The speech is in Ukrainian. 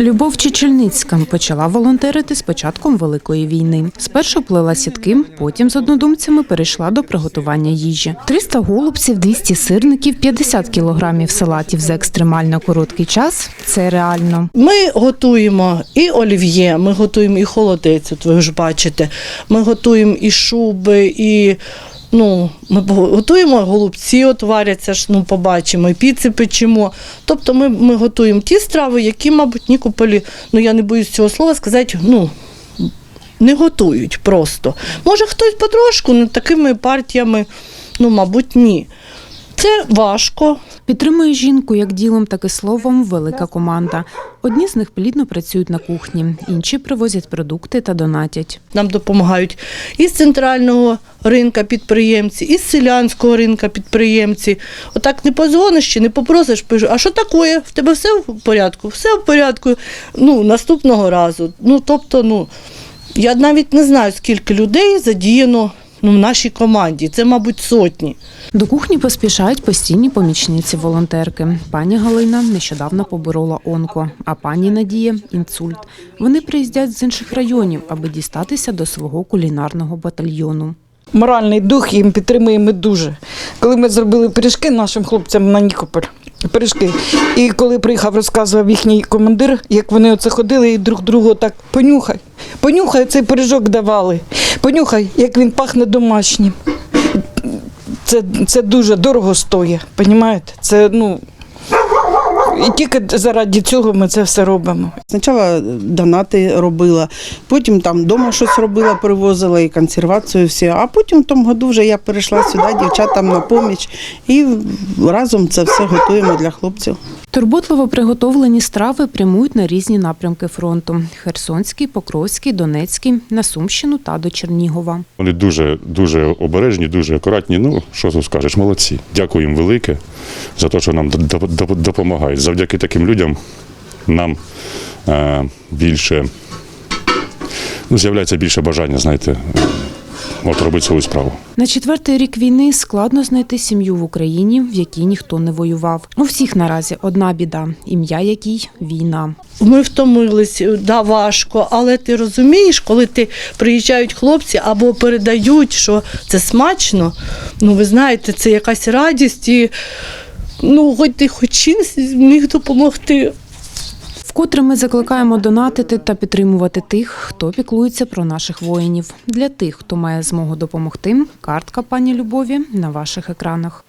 Любов Чечельницька почала волонтерити з початком Великої війни. Спершу плела сітки, потім з однодумцями перейшла до приготування їжі. 300 голубців, 200 сирників, 50 кілограмів салатів за екстремально короткий час – це реально. Ми готуємо і олів'є, ми готуємо і холодець, от ви ж бачите. Ми готуємо і шуби, і ну, ми готуємо голубці, от варяться ж, ну, побачимо, і піци печемо. Тобто ми, ми готуємо ті страви, які, мабуть, нікополі, ну я не боюсь цього слова сказати, ну. Не готують просто. Може, хтось потрошку, не такими партіями, ну, мабуть, ні. Це важко, Підтримує жінку як ділом, так і словом велика команда. Одні з них плідно працюють на кухні, інші привозять продукти та донатять. Нам допомагають і з центрального ринка підприємці, і з селянського ринка підприємці. Отак не позвониш чи не попросиш, пишу, а що таке? В тебе все в порядку? Все в порядку. Ну, наступного разу. Ну, тобто, ну, я навіть не знаю, скільки людей задіяно ну, в нашій команді. Це, мабуть, сотні. До кухні поспішають постійні помічниці волонтерки. Пані Галина нещодавно поборола онко, а пані Надія інсульт. Вони приїздять з інших районів, аби дістатися до свого кулінарного батальйону. Моральний дух їм підтримуємо дуже. Коли ми зробили пиріжки нашим хлопцям на Нікополь, пиріжки. І коли приїхав, розказував їхній командир, як вони оце ходили і друг другу так понюхай, понюхай цей пиріжок давали. Понюхай, як він пахне домашнім. Це, це дуже дорого стоїть, понімаєте? Це ну. І тільки заради цього ми це все робимо. Спочатку донати робила, потім там вдома щось робила, привозила і консервацію, всі. А потім в тому году вже я перейшла сюди дівчатам на поміч і разом це все готуємо для хлопців. Турботливо приготовлені страви прямують на різні напрямки фронту: Херсонський, Покровський, Донецький, на Сумщину та до Чернігова. Вони дуже дуже обережні, дуже акуратні. Ну що тут скажеш, молодці. Дякую їм велике за те, що нам доп- доп- допомагають. Завдяки таким людям нам е, більше ну, з'являється більше бажання, знаєте, е, от робити свою справу. На четвертий рік війни складно знайти сім'ю в Україні, в якій ніхто не воював. У всіх наразі одна біда, ім'я якій війна. Ми втомились, да, важко, але ти розумієш, коли ти приїжджають хлопці або передають, що це смачно, ну ви знаєте, це якась радість і ну, хоч ти хоч чимось зміг допомогти. Вкотре ми закликаємо донатити та підтримувати тих, хто піклується про наших воїнів. Для тих, хто має змогу допомогти, картка пані Любові на ваших екранах.